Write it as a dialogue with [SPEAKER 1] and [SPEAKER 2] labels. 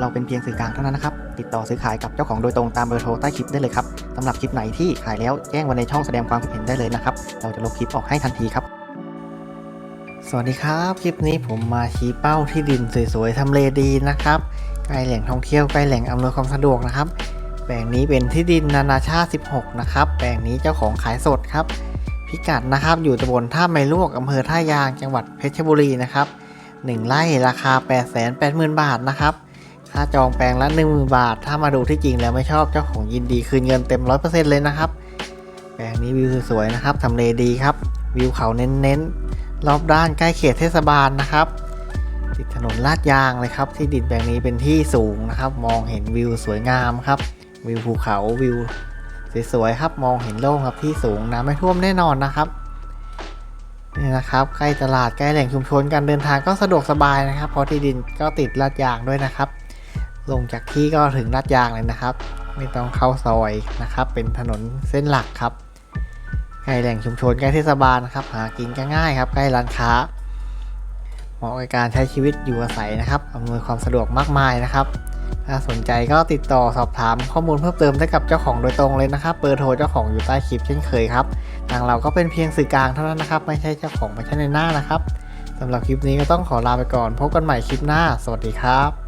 [SPEAKER 1] เราเป็นเพียงสื่อกลางเท่านั้นนะครับ ติดต่อซื้อขายกับเจ้าของโดยตรงตามเบอร์โทรใต้คลิปได้เลยครับสำหรับคลิปไหนที่ขายแล้วแจ้งไว้ในช่องแสดงความคิดเห็นได้เลยนะครับ เราจะลบคลิปออกให้ทันทีครับ สวัสดีครับ คลิปนี้ผมมาชี้เป้าที่ดินสวยๆทำเลดีนะครับ ใกล้แหล่งท่องเที่ยวใกล้แหล่งอำนวยความสะดวกนะครับ แปลงนี้เป็นที่ดินนานาชาติ 16 นะครับ แปลงนี้เจ้าของขายสดครับ พิกัดนะครับอยู่ตำบลท่าไมลวกอำเภอท่ายาง จังหวัดเพชรบุรีนะครับ 1ไร่ราคา 880,000 บาทนะครับ ค่าจองแปลงละ10,000 บาท ถ้ามาดูที่จริงแล้วไม่ชอบเจ้าของยินดีคืนเงินเต็ม 100%เลยนะครับ แปลงนี้วิวสวยๆนะครับทำเลดีครับ วิวเขาเน้นๆ รอบด้านใกล้เขตเทศบาลนะครับ ติดถนนลาดยางเลยครับ ที่ดินแปลงนี้เป็นที่สูงนะครับ มองเห็นวิวสวยงามครับ วิวภูเขาวิวสวยๆครับ มองเห็นโล่งครับที่สูงน้ำไม่ท่วมแน่นอนนะครับนี่นะครับใกล้ตลาดใกล้แหล่งชุมชนการเดินทางก็สะดวกสบายนะครับ เพราะที่ดินก็ติดลาดยางด้วยนะครับ ลงจากที่ก็ถึงลาดยางเลยนะครับ ไม่ต้องเข้าซอยนะครับ เป็นถนนเส้นหลักครับใกล้แหล่งชุมชนใกล้เทศบาลนะครับ หากินก็ง่ายครับ ใกล้ร้านค้าเหมาะกับการใช้ชีวิตอยู่อาศัยนะครับอำนวยความสะดวกมากมายนะครับถ้าสนใจก็ติดต่อสอบถามข้อมูลเพิ่มเติมได้กับเจ้าของโดยตรงเลยนะครับเบอร์โทรเจ้าของอยู่ใต้คลิปเช่นเคยครับทางเราก็เป็นเพียงสื่อกลางเท่านั้นนะครับ ไม่ใช่เจ้าของไม่ใช่ในหน้านะครับสำหรับคลิปนี้ก็ต้องขอลาไปก่อน พบกันใหม่คลิปหน้า สวัสดีครับ